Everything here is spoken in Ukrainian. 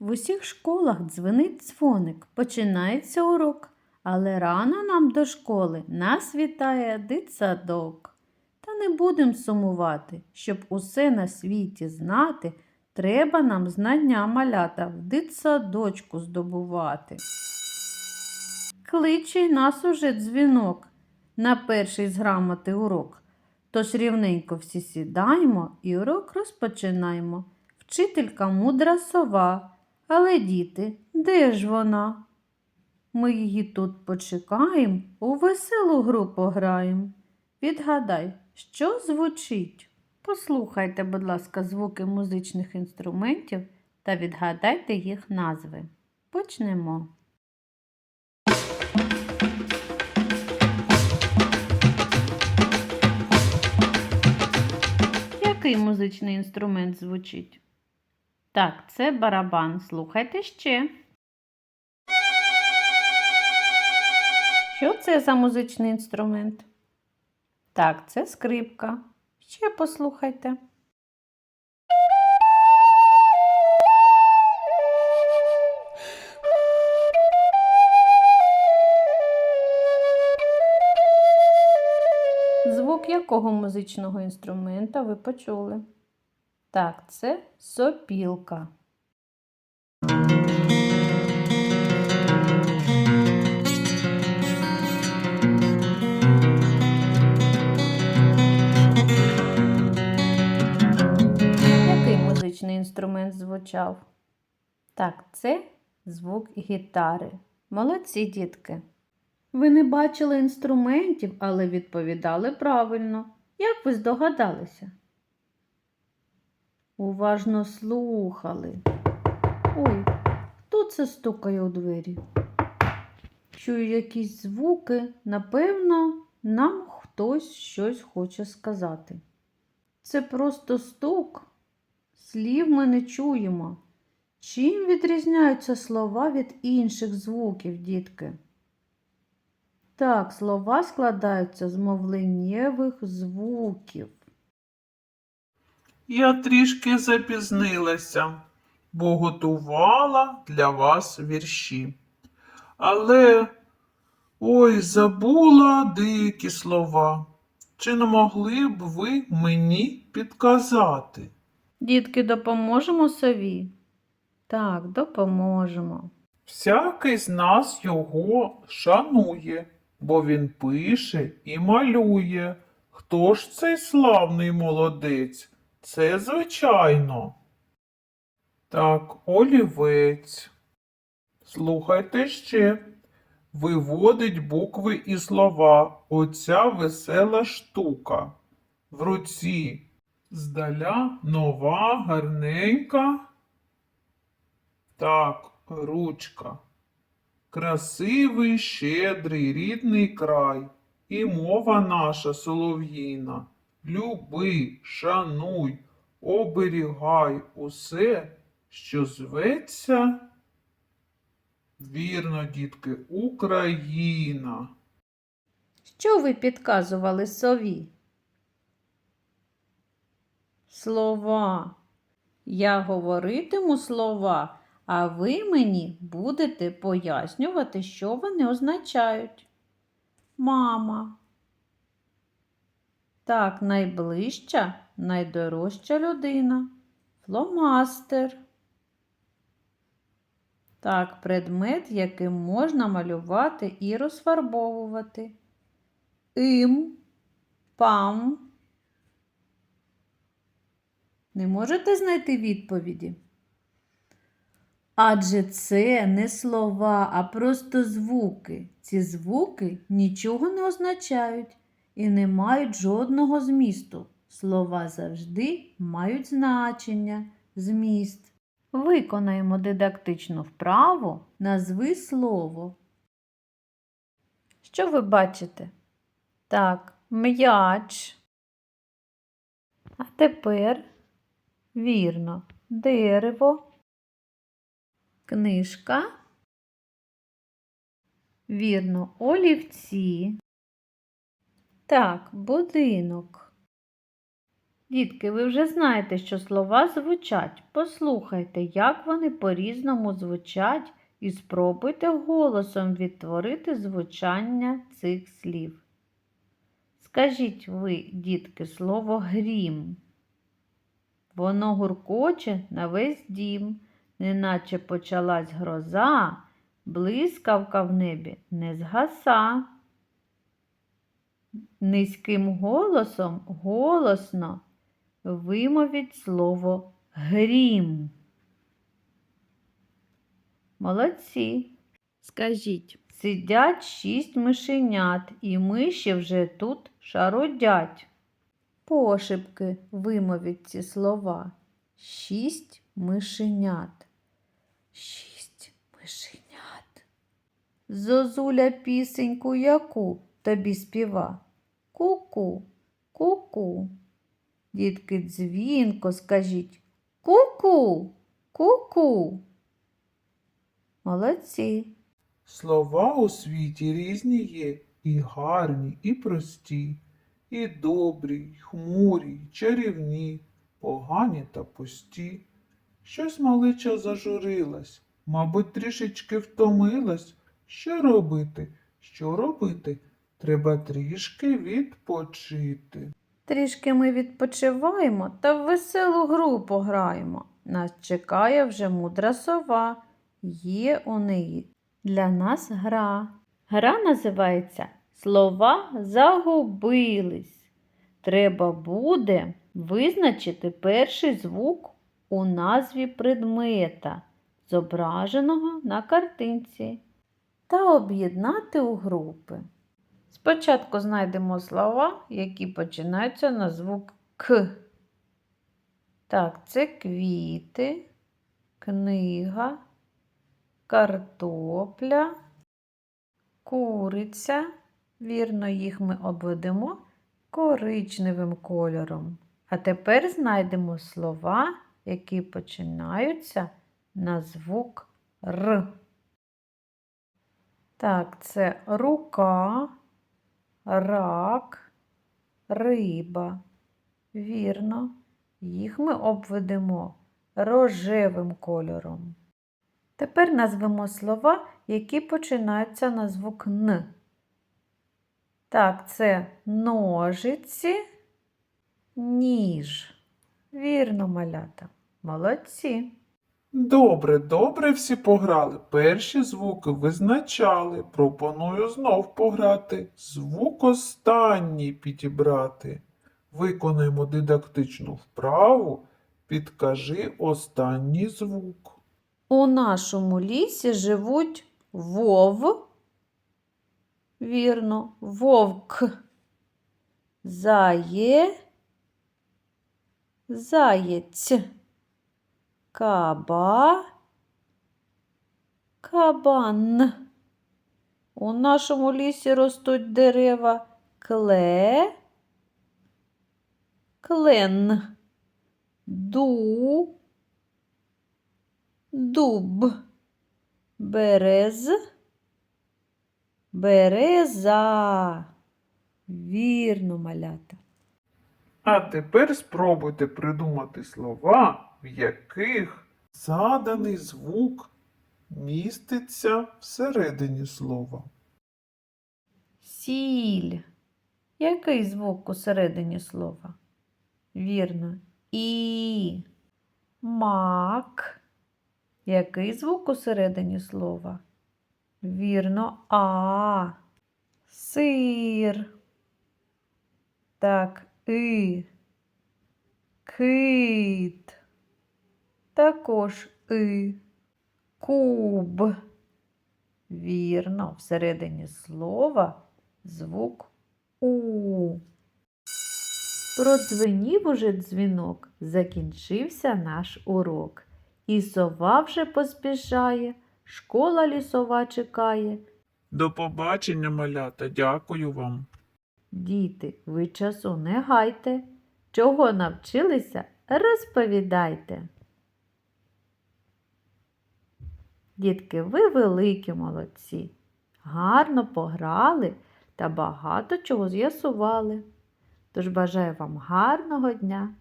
В усіх школах дзвенить дзвоник, починається урок, але рано нам до школи нас вітає дитсадок. Та не будем сумувати, щоб усе на світі знати, треба нам знання малята в дитсадочку здобувати. Кличе нас уже дзвінок на перший з грамоти урок. Тож рівненько всі сідаємо і урок розпочинаємо. Вчителька мудра сова, але діти, де ж вона? Ми її тут почекаємо, у веселу гру пограємо. Відгадай, що звучить? Послухайте, будь ласка, звуки музичних інструментів та відгадайте їх назви. Почнемо. Який музичний інструмент звучить? Так, це барабан. Слухайте ще. Що це за музичний інструмент? Так, це скрипка. Ще послухайте. Звук якого музичного інструмента ви почули? Так, це сопілка. Який музичний інструмент звучав? Так, це звук гітари. Молодці, дітки. Ви не бачили інструментів, але відповідали правильно. Як ви здогадалися? Уважно слухали. Ой, хто це стукає у двері? Чую якісь звуки, напевно, нам хтось щось хоче сказати. Це просто стук. Слів ми не чуємо. Чим відрізняються слова від інших звуків, дітки? Так, слова складаються з мовленнєвих звуків. Я трішки запізнилася, бо готувала для вас вірші. Але ой, забула деякі слова. Чи не могли б ви мені підказати? Дітки, допоможемо сові? Так, допоможемо. Всякий з нас його шанує, бо він пише і малює. Хто ж цей славний молодець? Це звичайно. Так, олівець. Слухайте ще. Виводить букви і слова. Оця весела штука. В руці здаля нова, гарненька. Так, ручка. Красивий, щедрий, рідний край, і мова наша солов'їна. Люби, шануй, оберігай усе, що зветься. Вірно, дітки, Україна. Що ви підказували сові? Слова. Я говоритиму слова, а ви мені будете пояснювати, що вони означають. Мама. Так, найближча, найдорожча людина. Фломастер. Так, предмет, яким можна малювати і розфарбовувати. Ім, пам. Не можете знайти відповіді? Адже це не слова, а просто звуки. Ці звуки нічого не означають і не мають жодного змісту. Слова завжди мають значення, зміст. Виконаємо дидактичну вправу назви слово. Що ви бачите? Так, м'яч. А тепер вірно, дерево, книжка, вірно, олівці. Так, будинок. Дітки, ви вже знаєте, що слова звучать. Послухайте, як вони по-різному звучать, і спробуйте голосом відтворити звучання цих слів. Скажіть ви, дітки, слово грім. Воно гуркоче на весь дім, неначе почалась гроза, блискавка в небі не згаса. Низьким голосом голосно вимовіть слово грім. Молодці. Скажіть, сидять шість мишенят, і миші вже тут шарудять. Пошепки вимовіть ці слова. Шість мишенят. Шість мишенят. Зозуля пісеньку яку тобі співа? Ку-ку, ку-ку. Дітки, дзвінко скажіть ку-ку, ку-ку. Молодці. Слова у світі різні є, і гарні, і прості, і добрі, й хмурі, й чарівні, погані та пусті. Щось малича зажурилась, мабуть, трішечки втомилась. Що робити? Що робити? Треба трішки відпочити. Трішки ми відпочиваємо та в веселу гру пограємо. Нас чекає вже мудра сова. Є у неї для нас гра. Гра називається Слова загубились. Треба буде визначити перший звук у назві предмета, зображеного на картинці, та об'єднати у групи. Спочатку знайдемо слова, які починаються на звук К. Так, це квіти, книга, картопля, куриця. Вірно, їх ми обведемо коричневим кольором. А тепер знайдемо слова, які починаються на звук Р. Так, це рука, рак, риба. Вірно, їх ми обведемо рожевим кольором. Тепер назвемо слова, які починаються на звук Н. Так, це ножиці, ніж. Вірно, малята. Молодці. Добре, добре всі пограли. Перші звуки визначали. Пропоную знов пограти. Звук останній підібрати. Виконаємо дидактичну вправу. Підкажи останній звук. У нашому лісі живуть вов. Вірно, вовк. Зає. Заєць. Каба. Кабан. У нашому лісі ростуть дерева кле. Клен. Ду. Дуб. Берез. Береза. Вірно, малята. А тепер спробуйте придумати слова, в яких заданий звук міститься всередині слова. Сіль. Який звук у середині слова? Вірно. І. Мак. Який звук у середині слова? Вірно, а. Сир. Так, и. Кит. Також и. Куб. Вірно, всередині слова звук У. Продзвенів уже дзвінок, закінчився наш урок. І сова вже поспішає, школа лісова чекає. До побачення, малята, дякую вам. Діти, ви часу не гайте. Чого навчилися, розповідайте. Дітки, ви великі молодці. Гарно пограли та багато чого з'ясували. Тож бажаю вам гарного дня